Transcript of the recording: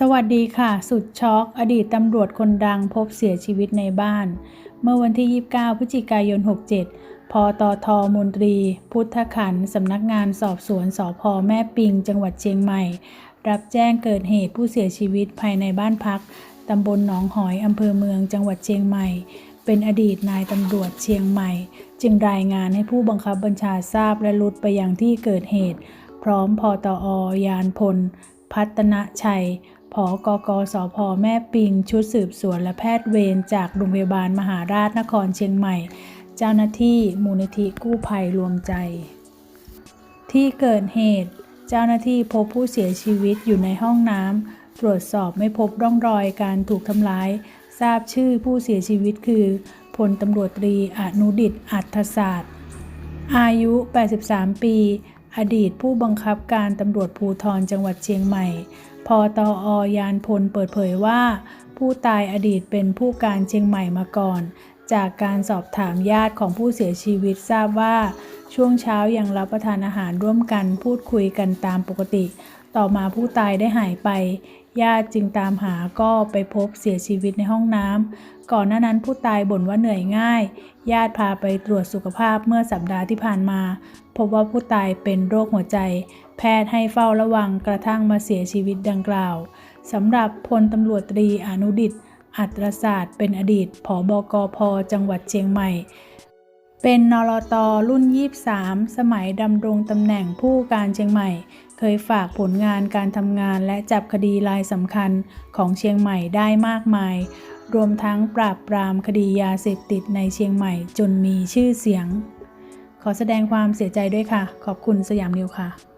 สวัสดีค่ะ สุดช็อก อดีตตำรวจคนดังพบเสียชีวิตในบ้าน เมื่อวันที่ 29 พฤศจิกายน 67 พตทมนตรี พุทธขันสำนักงานสอบสวนสพแม่ปิง จังหวัดเชียงใหม่ รับแจ้งเกิดเหตุผู้เสียชีวิตภายในบ้านพักตำบลหนองหอยอำเภอเมืองจังหวัดเชียงใหม่ เป็นอดีตนายตำรวจเชียงใหม่ จึงรายงานให้ผู้บังคับบัญชาทราบและรุดไปยังที่เกิดเหตุ พร้อมพอตอยานพล พัฒนชัยผอกกสพแม่ปิง ชุดสืบสวนและแพทย์เวรจากโรงพยาบาลมหาราชนครเชียงใหม่ เจ้าหน้าที่มูลนิธิกู้ภัยรวมใจ ที่เกิดเหตุ เจ้าหน้าที่พบผู้เสียชีวิตอยู่ในห้องน้ำตรวจสอบไม่พบร่องรอยการถูกทำร้าย ทราบชื่อผู้เสียชีวิตคือพลตำรวจตรีอนุดิตอัธศาสตร์ อายุ 83 ปี อดีตผู้บังคับการตำรวจภูธรจังหวัดเชียงใหม่ พอตออยานพลเปิดเผยว่า ผู้ตายอดีตเป็นผู้การเชียงใหม่มาก่อน จากการสอบถามญาติของผู้เสียชีวิตทราบว่า ช่วงเช้ายังรับประทานอาหารร่วมกันพูดคุยกันตามปกติ ต่อมาผู้ตายได้หายไป ญาติจึงตามหาก็ไปพบเสียชีวิตในห้องน้ำก่อนหน้านั้นผู้ตายบ่นว่าเหนื่อยง่าย ญาติพาไปตรวจสุขภาพเมื่อสัปดาห์ที่ผ่านมา พบว่าผู้ตายเป็นโรคหัวใจ แพทย์ให้เฝ้าระวังกระทั่งมาเสียชีวิตดังกล่าวสำหรับพลตำรวจตรีอนุดิต อัตรศาสตร์ เป็นอดีตผอบกพ จังหวัดเชียงใหม่ เป็นนรตรุ่น 23 สมัยดำรงตำแหน่งผู้การเชียงใหม่ เคยฝากผลงานการทำงานและจับคดีรายสำคัญของเชียงใหม่ได้มากมาย รวมทั้งปราบปรามคดียาเสพติดในเชียงใหม่จนมีชื่อเสียง ขอแสดงความเสียใจด้วยค่ะ ขอบคุณสยามนิวค่ะ